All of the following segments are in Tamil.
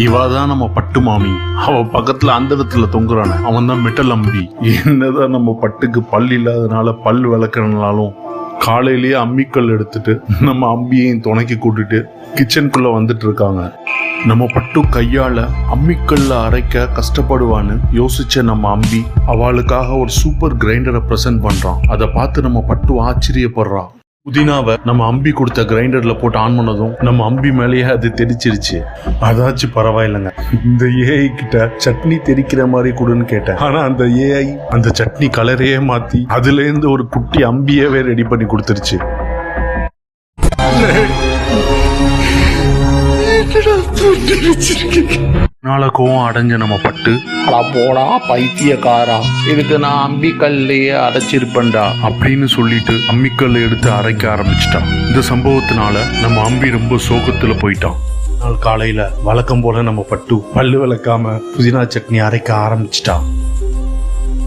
இவா தான் நம்ம பட்டு மாமி. அவ பக்கத்துல அந்த இடத்துல தொங்குறான. அவன் தான் மெட்டல் அம்பி என்னதான் நம்ம பட்டுக்கு பல் இல்லாதனால பல் விளக்கணும்னாலும் காலையிலேயே அம்மிக்கல் எடுத்துட்டு நம்ம அம்பியையும் துணைக்கி கூட்டிட்டு கிச்சனுக்குள்ள வந்துட்டு இருக்காங்க நம்ம பட்டு கையால அம்மிக்கல்ல அரைக்க கஷ்டப்படுவான்னு யோசிச்ச நம்ம அம்பி அவளுக்காக ஒரு சூப்பர் கிரைண்டரை பிரசன்ட் பண்றான். அதை பார்த்து நம்ம பட்டு ஆச்சரியப்படுறான் புதினாவை நம்ம அம்பி கொடுத்த கிரைண்டர்ல போட்டு ஆன் பண்ணதும் நம்ம அம்பி மேலேயே அது தெரிச்சிருச்சு அதாச்சும் பரவாயில்லைங்க. இந்த ஏஐ கிட்ட சட்னி தெரிக்கிற மாதிரி கொடுன்னு கேட்டேன். ஆனா அந்த ஏஐ அந்த சட்னி கலரையே மாத்தி அதுல இருந்து ஒரு குட்டி அம்பியவே ரெடி பண்ணி கொடுத்துருச்சு. கோவம் அடைஞ்ச நம்ம பட்டு. அடா போடா பைத்தியக்காரா. இதுக்கு நான் அம்பிக்கல்லையே அடைச்சிருப்பேன்டா. அப்படின்னு சொல்லிட்டு அம்மிக்கல்ல எடுத்து அரைக்க ஆரம்பிச்சிட்டான். இந்த சம்பவத்தினால நம்ம அம்பி ரொம்ப சோகத்துல போயிட்டான். நாள் காலையில வழக்கம் போல நம்ம பட்டு பல்லு விளக்காம புதினா சட்னி அரைக்க ஆரம்பிச்சிட்டான்.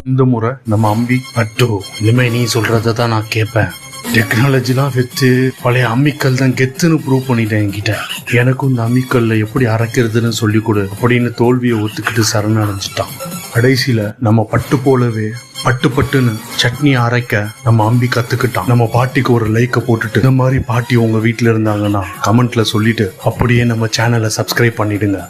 இந்த முறை நம்ம அம்பி பட்டு. இனிமே நீ சொல்றதை தான் நான் கேட்பேன். டெக்னாலஜிலாம் வச்சு பழைய அம்மிக்கல் தான் கெத்துன்னு ப்ரூவ் பண்ணிட்டேன் என்கிட்ட. எனக்கும் இந்த அம்மிக்கல்ல எப்படி அரைக்கிறதுன்னு சொல்லி கொடு அப்படின்னு தோல்வியை ஒத்துக்கிட்டு சரணடைஞ்சிட்டான். கடைசியில நம்ம பட்டு போலவே பட்டு பட்டுன்னு சட்னி அரைக்க நம்ம அம்பி கத்துக்கிட்டான். நம்ம பாட்டிக்கு ஒரு லைக்கை போட்டுட்டு இந்த மாதிரி பாட்டி உங்க வீட்டுல இருந்தாங்கன்னா கமெண்ட்ல சொல்லிட்டு அப்படியே நம்ம சேனலை சப்ஸ்கிரைப் பண்ணிடுங்க.